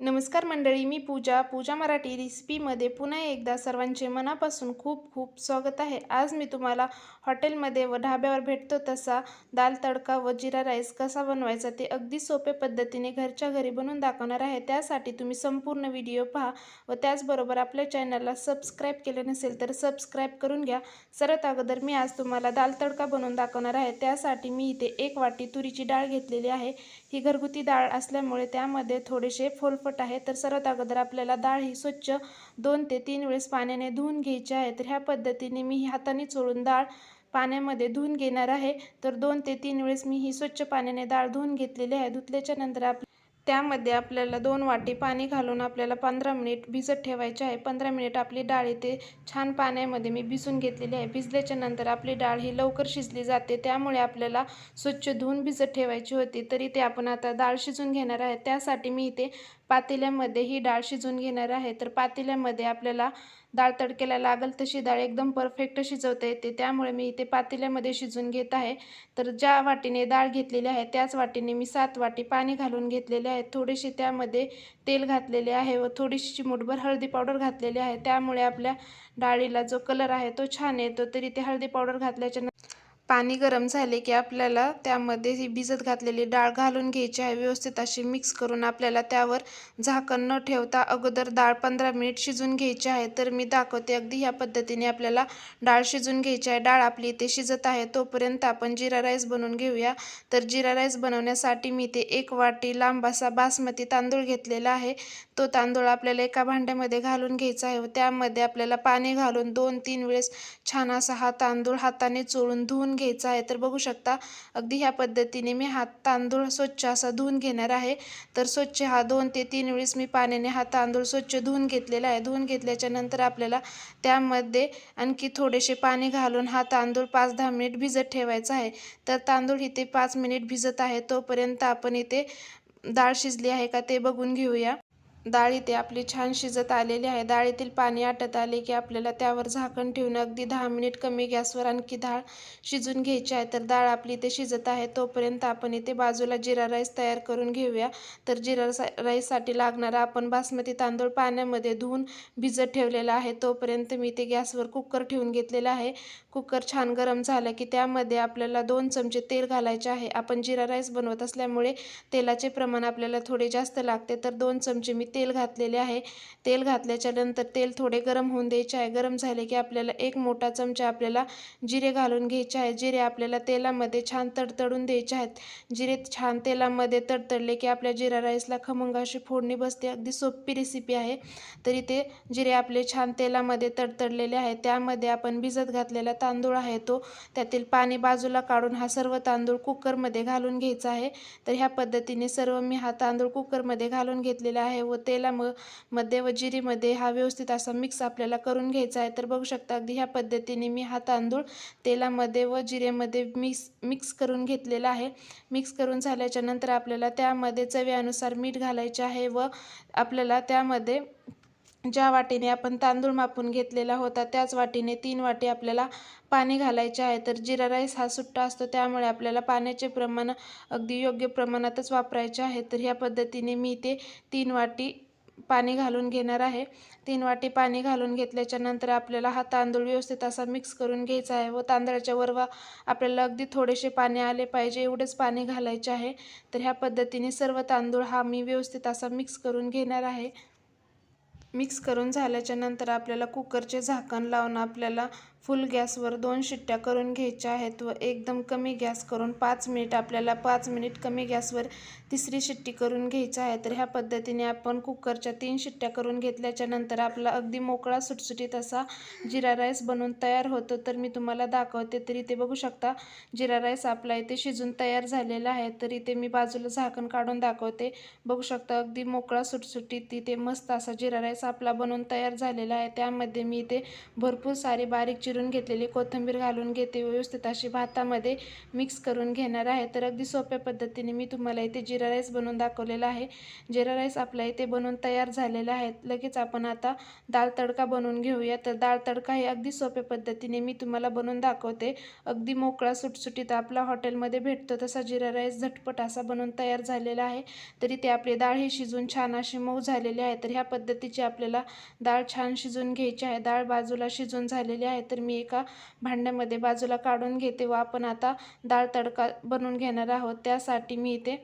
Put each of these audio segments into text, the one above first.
नमस्कार मंडळी मी पूजा. पूजा मराठी रेसिपीमध्ये पुन्हा एकदा सर्वांचे मनापासून खूप खूप स्वागत आहे. आज मी तुम्हाला हॉटेलमध्ये व ढाब्यावर भेटतो तसा दाल तडका व जिरा राईस कसा बनवायचा ते अगदी सोप्या पद्धतीने घरच्या घरी बनवून दाखवणार आहे. त्यासाठी तुम्ही संपूर्ण व्हिडिओ पहा व त्याचबरोबर आपल्या चॅनलला सबस्क्राईब केले नसेल तर सबस्क्राईब करून घ्या. सर्वात अगोदर मी आज तुम्हाला दाल तडका बनवून दाखवणार आहे. त्यासाठी मी इथे एक वाटी तुरीची डाळ घेतलेली आहे. ही घरगुती डाळ असल्यामुळे त्यामध्ये थोडेसे फोलफट आहे तर सर्वात अगोदर आपल्याला डाळ ही स्वच्छ दोन ते तीन वेळेस पाण्याने धुवून घ्यायची आहे. तर ह्या पद्धतीने मी हाताने चोळून डाळ पाण्यामध्ये धुवून घेणार आहे. तर दोन ते तीन वेळेस मी ही स्वच्छ पाण्याने डाळ धुवून घेतलेली आहे. धुतल्याच्या नंतर आप त्यामध्ये आपल्याला दोन वाटी पाणी घालून आपल्याला पंधरा मिनिट भिजत ठेवायचे आहे. पंधरा मिनिट आपली डाळ इथे छान पाण्यामध्ये मी भिजून घेतलेली आहे. भिजल्याच्या नंतर आपली डाळ ही लवकर शिजली जाते. त्यामुळे आपल्याला स्वच्छ धुवून भिजत ठेवायची होती. तरी ते आपण आता डाळ शिजून घेणार आहे. त्यासाठी मी इथे पातेल्यामध्ये ही डाळ शिजून घेणार आहे. तर पातेल्यामध्ये आपल्याला डाळ तडक्याला लागल तशी डाळ एकदम परफेक्ट शिजवता येते त्यामुळे मी इथे पातेल्यामध्ये शिजून घेत आहे. तर ज्या वाटीने डाळ घेतलेली आहे त्याच वाटीने मी सात वाटी पाणी घालून घेतलेले आहे. थोडीशी त्यामध्ये तेल घातलेले आहे व थोडीशी चिमूटभर हळदी पावडर घातलेली आहे. त्यामुळे आपल्या डाळीला जो कलर आहे तो छान येतो. तरी ते हळदी पावडर घातल्याच्या पाणी गरम झाले की आपल्याला त्यामध्ये ही भिजत घातलेली डाळ घालून घ्यायची आहे व्यवस्थित अशी मिक्स करून आपल्याला त्यावर झाकण न ठेवता अगोदर डाळ पंधरा मिनिट शिजून घ्यायची आहे. तर मी दाखवते अगदी ह्या पद्धतीने आपल्याला डाळ शिजून घ्यायची आहे. डाळ आपली इथे शिजत आहे. तोपर्यंत आपण जिरा राईस बनवून घेऊया. तर जिरा राईस बनवण्यासाठी मी ते एक वाटी लांब असा बासमती तांदूळ घेतलेला आहे. तो तांदूळ आपल्याला एका भांड्यामध्ये घालून घ्यायचा आहे. व त्यामध्ये आपल्याला पाणी घालून दोन तीन वेळेस छान असा हा तांदूळ हाताने चोळून धुवून घ्यायचा आहे. तर बघू शकता अगदी ह्या पद्धतीने मी हा तांदूळ स्वच्छ असा धुवून घेणार आहे. तर स्वच्छ हा दोन ते तीन वेळेस मी पाण्याने हा तांदूळ स्वच्छ धुवून घेतलेला आहे. धुवून घेतल्याच्या नंतर आपल्याला त्यामध्ये आणखी थोडेसे पाणी घालून हा तांदूळ पाच दहा मिनिट भिजत ठेवायचा आहे. तर तांदूळ इथे पाच मिनिट भिजत आहे. तोपर्यंत आपण इथे डाळ शिजली आहे का ते बघून घेऊया. डाळ इथे आपली छान शिजत आलेली आहे. डाळीतील पाणी आटत आले की आपल्याला त्यावर झाकण ठेवून अगदी दहा मिनिट कमी गॅसवर आणखी डाळ शिजून घ्यायची आहे. तर डाळ आपली इथे शिजत आहे. तोपर्यंत आपण इथे बाजूला जिरा राईस तयार करून घेऊया. तर जिरा राईससाठी लागणारा आपण बासमती तांदूळ पाण्यामध्ये धुवून भिजत ठेवलेला आहे. तोपर्यंत मी ते गॅसवर कुकर ठेवून घेतलेला आहे. कुकर छान गरम झालं की त्यामध्ये आपल्याला दोन चमचे तेल घालायचे आहे. आपण जिरा राईस बनवत असल्यामुळे तेलाचे प्रमाण आपल्याला थोडे जास्त लागते. तर दोन चमचे मी तेल घातलेले आहे. तेल घातल्याच्या नंतर तेल थोडे गरम होऊन द्यायचे आहे. गरम झाले की आपल्याला एक मोठा चमचा आपल्याला जिरे घालून घ्यायचे आहे. जिरे आपल्याला तेलामध्ये छान तडतडून द्यायचे आहेत. जिरे छान तेलामध्ये तडतडले की आपल्या जिरा राईसला खमंगाशी फोडणी बसते. अगदी सोपी रेसिपी आहे. तरी ते जिरे आपले छान तेलामध्ये तडतडलेले आहे. त्यामध्ये आपण भिजत घातलेला तांदूळ आहे तो त्यातील पाणी बाजूला काढून हा सर्व तांदूळ कुकरमध्ये घालून घ्यायचा आहे. तर ह्या पद्धतीने सर्व मी हा तांदूळ कुकरमध्ये घालून घेतलेला आहे व तेला म मध्ये व जिरीमध्ये हा व्यवस्थित असा मिक्स आपल्याला करून घ्यायचा आहे. तर बघू शकता अगदी ह्या पद्धतीने मी हा तांदूळ तेलामध्ये व जिरेमध्ये मिक्स मिक्स करून घेतलेला आहे. मिक्स करून झाल्याच्यानंतर आपल्याला त्यामध्ये चव्यानुसार मीठ घालायचे आहे व आपल्याला त्यामध्ये ज्या वाटीने आपण तांदूळ मापून घेतलेला होता त्याच वाटीने तीन वाटी आपल्याला पाणी घालायचे आहे. तर जिरा राईस हा सुट्टा असतो त्यामुळे आपल्याला पाण्याचे प्रमाण अगदी योग्य प्रमाणातच वापरायचे आहे. तर ह्या पद्धतीने मी ते तीन वाटी पाणी घालून घेणार आहे. तीन वाटी पाणी घालून घेतल्याच्या नंतर आपल्याला हा तांदूळ व्यवस्थित असा मिक्स करून घ्यायचा आहे व तांदळाच्या वरवा आपल्याला अगदी थोडेसे पाणी आले पाहिजे एवढेच पाणी घालायचे आहे. तर ह्या पद्धतीने सर्व तांदूळ हा मी व्यवस्थित असा मिक्स करून घेणार आहे. मिक्स करून झाल्याच्यानंतर आपल्याला कुकरचे झाकण लावून आपल्याला फुल गॅसवर दोन शिट्ट्या करून घ्यायच्या आहेत व एकदम कमी गॅस करून पाच मिनिट आपल्याला पाच मिनिट कमी गॅसवर तिसरी शिट्टी करून घ्यायची आहे. तर ह्या पद्धतीने आपण कुकरच्या तीन शिट्ट्या करून घेतल्याच्या नंतर आपला अगदी मोकळा सुटसुटीत असा जिरा राईस बनवून तयार होतो. तर मी तुम्हाला दाखवते तर इथे बघू शकता जिरा राईस आपला इथे शिजून तयार झालेला आहे. तर इथे मी बाजूला झाकण काढून दाखवते. बघू शकता अगदी मोकळा सुटसुटीत इथे मस्त असा जिरा राईस आपला बनवून तयार झालेला आहे. त्यामध्ये मी इथे भरपूर सारे बारीक चिरून चिरून घेतलेली कोथिंबीर घालून घेते. व्यवस्थित अशी भातामध्ये मिक्स करून घेणार आहे. तर अगदी सोप्या पद्धतीने मी तुम्हाला इथे जिरा राईस बनवून दाखवलेला आहे. जिरा राईस आपला इथे बनवून तयार झालेला आहे. लगेच आपण आता दाळ तडका बनवून घेऊया. तर दाळ तडका हे अगदी सोप्या पद्धतीने मी तुम्हाला बनवून दाखवते. अगदी मोकळा सुटसुटीत आपला हॉटेलमध्ये भेटतो तसा जिरा राईस झटपट असा बनवून तयार झालेला आहे. तरी ते आपली डाळ ही शिजून छान अशी मऊ झालेली आहे. तर ह्या पद्धतीची आपल्याला डाळ छान शिजून घ्यायची आहे. डाळ बाजूला शिजून झालेली आहे. तर तर मी एका भांड्यामध्ये बाजूला काढून घेते व आपण आता डाळ तडका बनवून घेणार आहोत. त्यासाठी मी इथे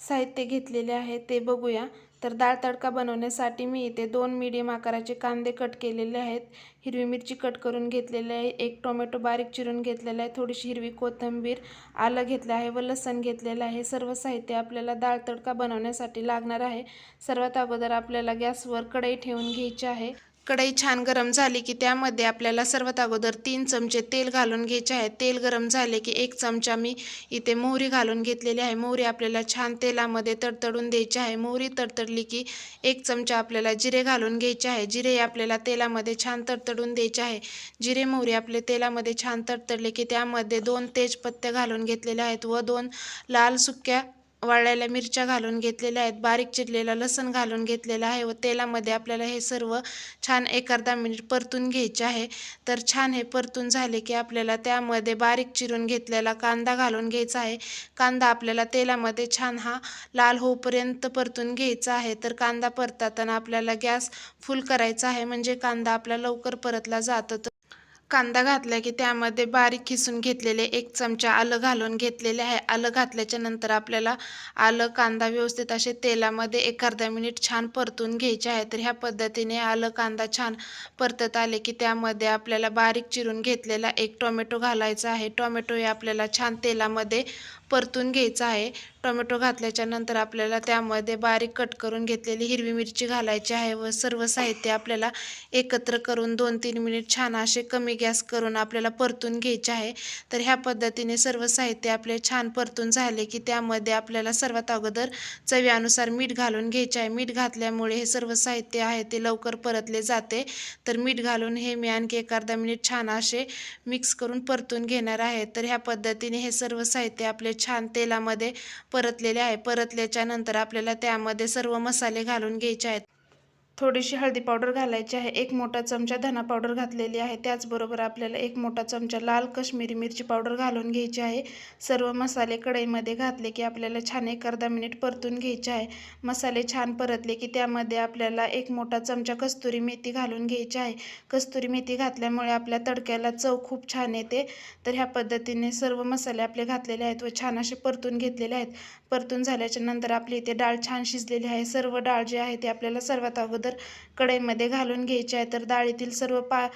साहित्य घेतलेले आहे ते बघूया. तर डाळ तडका बनवण्यासाठी मी इथे दोन मीडियम आकाराचे कांदे कट केलेले आहेत. हिरवी मिरची कट करून घेतलेली आहे एक टोमॅटो बारीक चिरून घेतलेला आहे थोडीशी हिरवी कोथिंबीर आलं घेतलं आहे व लसण घेतलेलं आहे. सर्व साहित्य आपल्याला डाळ तडका बनवण्यासाठी लागणार आहे. सर्वात अगोदर आपल्याला गॅसवर कढई ठेवून घ्यायची आहे. कढई छान गरम झाली की त्यामध्ये आपल्याला सर्वात अगोदर तीन चमचे तेल घालून घ्यायचे आहे. तेल गरम झाले की एक चमचा मी इथे मोहरी घालून घेतलेली आहे. मोहरी आपल्याला छान तेलामध्ये तडतडून द्यायची आहे. मोहरी तडतडली की एक चमचा आपल्याला जिरे घालून घ्यायचे आहे. जिरे आपल्याला तेलामध्ये छान तडतडून द्यायचे आहे. जिरे मोहरी आपले तेलामध्ये छान तडतडले की त्यामध्ये दोन तेजपत्ते घालून घेतलेले आहेत व दोन लाल सुक्या वाळलेल्या मिरच्या घालून घेतलेल्या आहेत बारीक चिरलेला लसण घालून घेतलेला आहे व तेलामध्ये आपल्याला हे सर्व छान एक अर्धा मिनिट परतून घ्यायचे आहे. तर छान हे परतून झाले की आपल्याला त्यामध्ये बारीक चिरून घेतलेला कांदा घालून घ्यायचा आहे. कांदा आपल्याला तेलामध्ये छान हा लाल होऊपर्यंत परतून घ्यायचा आहे. तर कांदा परताना आपल्याला गॅस फुल करायचा आहे. म्हणजे कांदा आपला लवकर परतला जातो. कांदा घातला की त्यामध्ये बारीक खिसून घेतलेले एक चमचा आलं घालून घेतलेले आहे. आलं घातल्याच्या नंतर आपल्याला आलं कांदा व्यवस्थित असे तेलामध्ये एक अर्धा मिनिट छान परतून घ्यायचे आहे. तर ह्या पद्धतीने आलं कांदा छान परतत आले की त्यामध्ये आपल्याला बारीक चिरून घेतलेला एक टोमॅटो घालायचा आहे. टोमॅटो हे आपल्याला छान तेलामध्ये परतून घ्यायचा आहे. टोमॅटो घातल्याच्यानंतर आपल्याला त्यामध्ये बारीक कट करून घेतलेली हिरवी मिरची घालायची आहे व सर्व साहित्य आपल्याला एकत्र करून दोन तीन मिनिट छान असे कमी गॅस करून आपल्याला परतून घ्यायचे आहे. तर ह्या पद्धतीने सर्व साहित्य आपले छान परतून झाले की त्यामध्ये आपल्याला सर्वात अगोदर चवीनुसार मीठ घालून घ्यायचे आहे. मीठ घातल्यामुळे हे सर्व साहित्य आहे ते लवकर परतले जाते. तर मीठ घालून हे मी आणखी एक अर्धा मिनिट छान असे मिक्स करून परतून घेणार आहे. तर ह्या पद्धतीने हे सर्व साहित्य आपले छान तेलामध्ये परतलेले आहे. परतल्याच्या नंतर आपल्याला त्यामध्ये सर्व मसाले घालून घ्यायचे आहेत. थोडीशी हळदी पावडर घालायची आहे. एक मोठा चमचा धना पावडर घातलेली आहे. त्याचबरोबर आपल्याला एक मोठा चमचा लाल कश्मीरी मिरची पावडर घालून घ्यायची आहे. सर्व मसाले कढईमध्ये घातले की आपल्याला छान एक अर्धा मिनिट परतून घ्यायचे आहे. मसाले छान परतले की त्यामध्ये आपल्याला एक मोठा चमचा कस्तुरी मेथी घालून घ्यायची आहे. कस्तुरी मेथी घातल्यामुळे आपल्या तडक्याला चव खूप छान येते. तर ह्या पद्धतीने सर्व मसाले आपले घातलेले आहेत व छान असे परतून घेतलेले आहेत. परतून झाल्याच्यानंतर आपली इथे डाळ छान शिजलेली आहे. सर्व डाळ जी आहे ती आपल्याला सर्वात अगोदर कढईमध्ये घालून घ्यायची आहे. तर डाळीतील सर्व पा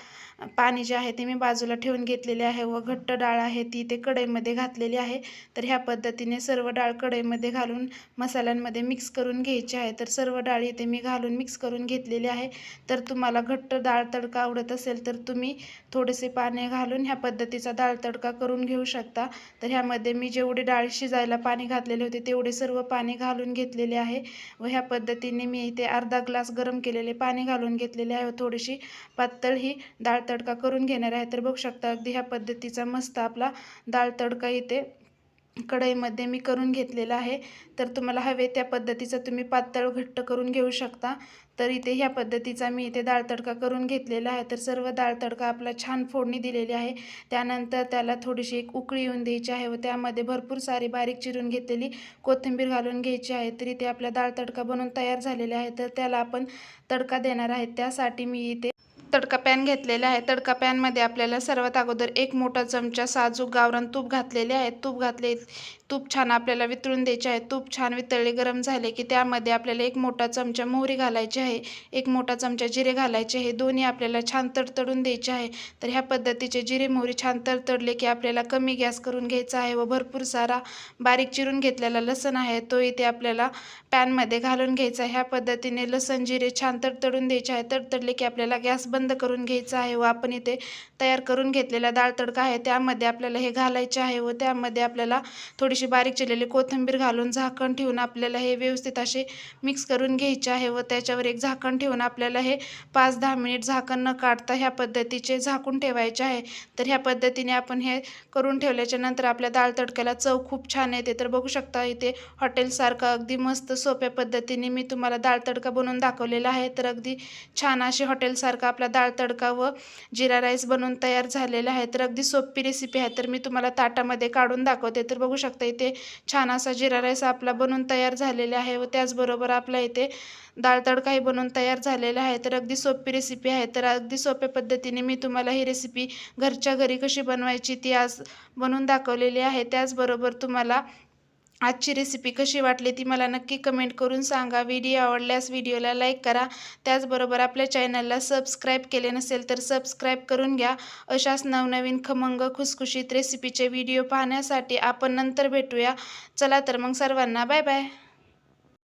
पाणी जे आहे ते मी बाजूला ठेवून घेतलेले आहे व घट्ट डाळ आहे ती ते कढईमध्ये घातलेली आहे. तर ह्या पद्धतीने सर्व डाळ कढईमध्ये घालून मसाल्यांमध्ये मिक्स करून घ्यायची आहे. तर सर्व डाळ इथे मी घालून मिक्स करून घेतलेली आहे. तर तुम्हाला घट्ट डाळ तडका आवडत असेल तर तुम्ही थोडेसे पाणी घालून ह्या पद्धतीचा डाळ तडका करून घेऊ शकता. तर ह्यामध्ये मी जेवढे डाळ शिजायला पाणी घातलेले होते तेवढे सर्व पाणी घालून घेतलेले आहे व ह्या पद्धतीने मी इथे अर्धा ग्लास गरम केलेले पाणी घालून घेतलेले आहे. थोडीशी पातळ ही डाळ तडका करून घेणार आहे. तर बघू शकता अगदी ह्या पद्धतीचा मस्त आपला डाळ तडका इथे कढईमध्ये मी करून घेतलेला आहे. तर तुम्हाला हवे त्या पद्धतीचं तुम्ही पातळ घट्ट करून घेऊ शकता. तर इथे ह्या पद्धतीचा मी इथे डाळ तडका करून घेतलेला आहे. तर सर्व डाळ तडका आपला छान फोडणी दिलेली आहे. त्यानंतर त्याला थोडीशी एक उकळी येऊन द्यायची आहे व त्यामध्ये भरपूर सारी बारीक चिरून घेतलेली कोथिंबीर घालून घ्यायची आहे. तर इथे आपला डाळ तडका बनवून तयार झालेला आहे. तर त्याला आपण तडका देणार आहे. त्यासाठी मी इथे तडका पॅन घेतलेला आहे. तडका पॅनमध्ये आपल्याला सर्वात अगोदर एक मोठा चमचा साजूक गावरान तूप घातलेले आहे. तूप घातले तूप छान आपल्याला वितळून द्यायचे आहे. तूप छान वितळले गरम झाले की त्यामध्ये आपल्याला एक मोठा चमचा मोहरी घालायची आहे. एक मोठा चमचा जिरे घालायचे आहे. दोन्ही आपल्याला छान तडतडून द्यायचे आहे. तर ह्या पद्धतीचे जिरे मोहरी छान तडतडले की आपल्याला कमी गॅस करून घ्यायचा आहे व भरपूर सारा बारीक चिरून घेतलेला लसण आहे तो इथे आपल्याला पॅनमध्ये घालून घ्यायचा आहे. ह्या पद्धतीने लसण जिरे छान तडतडून द्यायचे आहे. तडतडले की आपल्याला गॅस बंद बंद करून घ्यायचा आहे व आपण इथे तयार करून घेतलेला डाळ तडका आहे. त्यामध्ये आपल्याला हे घालायचे आहे व त्यामध्ये आपल्याला थोडीशी बारीक चिरलेली कोथिंबीर घालून झाकण ठेवून आपल्याला हे व्यवस्थित असे मिक्स करून घ्यायचे आहे व त्याच्यावर एक झाकण ठेवून आपल्याला हे पाच दहा मिनिट झाकण न काढता ह्या पद्धतीचे झाकून ठेवायचे आहे. तर ह्या पद्धतीने आपण हे करून ठेवल्याच्या नंतर आपल्या दाळ तडक्याला चव खूप छान येते. तर बघू शकता इथे हॉटेलसारखं अगदी मस्त सोप्या पद्धतीने मी तुम्हाला दाळ तडका बनवून दाखवलेला आहे. तर अगदी छान असे हॉटेलसारखा आपला डाळ तडका व जिरा राईस बनवून तयार झालेला आहे. तर अगदी सोपी रेसिपी आहे. तर मी तुम्हाला ताटामध्ये काढून दाखवते. तर बघू शकता इथे छान असा जिरा राईस आपला बनवून तयार झालेला आहे व त्याचबरोबर आपला इथे डाळ तडकाही बनवून तयार झालेला आहे. तर अगदी सोपी रेसिपी आहे. तर अगदी सोप्या पद्धतीने मी तुम्हाला ही रेसिपी घरच्या घरी कशी बनवायची ती आज बनवून दाखवलेली आहे. त्याचबरोबर तुम्हाला आजची रेसिपी कशी वाटली ती मला नक्की कमेंट करून सांगा. व्हिडिओ आवडल्यास व्हिडिओला लाईक करा. त्याचबरोबर आपल्या चॅनलला सबस्क्राईब केले नसेल तर सबस्क्राईब करून घ्या. अशाच नवनवीन खमंग खुसखुशीत रेसिपीचे व्हिडिओ पाहण्यासाठी आपण नंतर भेटूया. चला तर मग सर्वांना बाय बाय